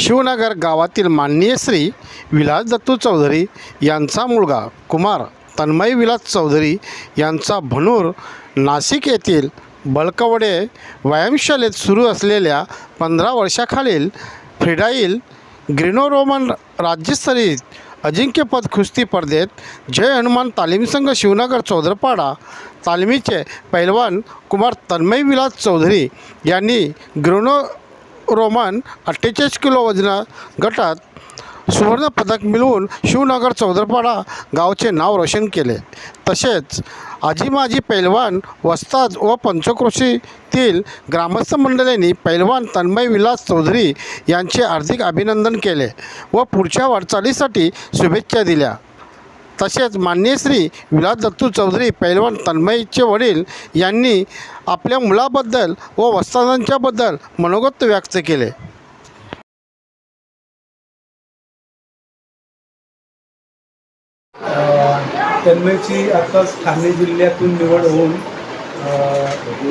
शिवनगर गावातील माननीय श्री विलास दत्तू चौधरी यांचा मुलगा कुमार तन्मय विलास चौधरी यांचा भनूर नाशिक येथील बळकवडे व्यायामशालेत सुरू असलेल्या पंधरा वर्षाखालील फ्रिडाईल ग्रीनो रोमन राज्यस्तरीय अजिंक्यपद कुस्ती स्पर्धेत जय हनुमान तालीम संघ शिवनगर चौधरपाडा तालमीचे पैलवान कुमार तन्मय विलास चौधरी यांनी ग्रोनो रोमन अठ्ठेचाळीस किलो वजना गटात सुवर्णपदक मिळवून शिवनगर चौधरपाडा गावचे नाव रोशन केले. तसेच आजी माजी पैलवान वस्ताद व पंचक्रोशीतील ग्रामस्थ मंडळींनी पैलवान तन्मय विलास चौधरी यांचे हार्दिक अभिनंदन केले व पुढच्या वाटचालीसाठी शुभेच्छा दिल्या. तसेच मान्य श्री विलास दत्तू चौधरी पैलवान तन्मयचे वडील यांनी आपल्या मुलाबद्दल व वस्तादांच्याबद्दल मनोगत व्यक्त केले. तन्मयची आता ठाणे जिल्ह्यातून निवड होऊन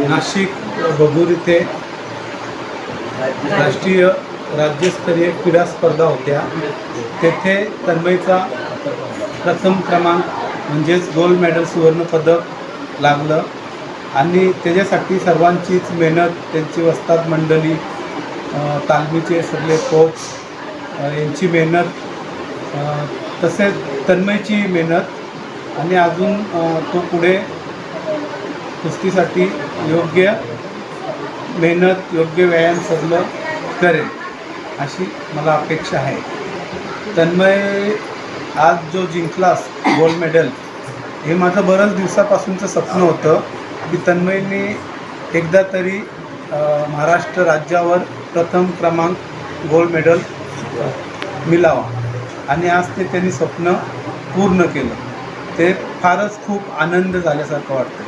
नाशिक बघूर इथे राष्ट्रीय राज्यस्तरीय क्रीडा स्पर्धा होत्या. तेथे तन्मयचा प्रथम क्रमांक म्हणजेच गोल्ड मेडल सुवर्ण पदक लागलं. आणि त्याच्यासाठी सर्वांचीच मेहनत त्यांची वस्ताद मंडळी तालमीचे सगळे कोच यांची मेहनत तसेच तन्मयची मेहनत आणि अजून तो पुढे कुस्तीसाठी योग्य मेहनत योग्य व्यायाम सगळं करेल अशी मला अपेक्षा आहे. तन्मय आज जो जिंकलास गोल्ड मेडल हे माझं बऱ्याच दिवसापासूनचं स्वप्न होतं की तन्मयने एकदा तरी महाराष्ट्र राज्यावर प्रथम क्रमांक गोल्ड मेडल मिळावा आणि आज ते त्यांनी स्वप्न पूर्ण केलं. ते फारच खूप आनंद झाल्यासारखं वाटतं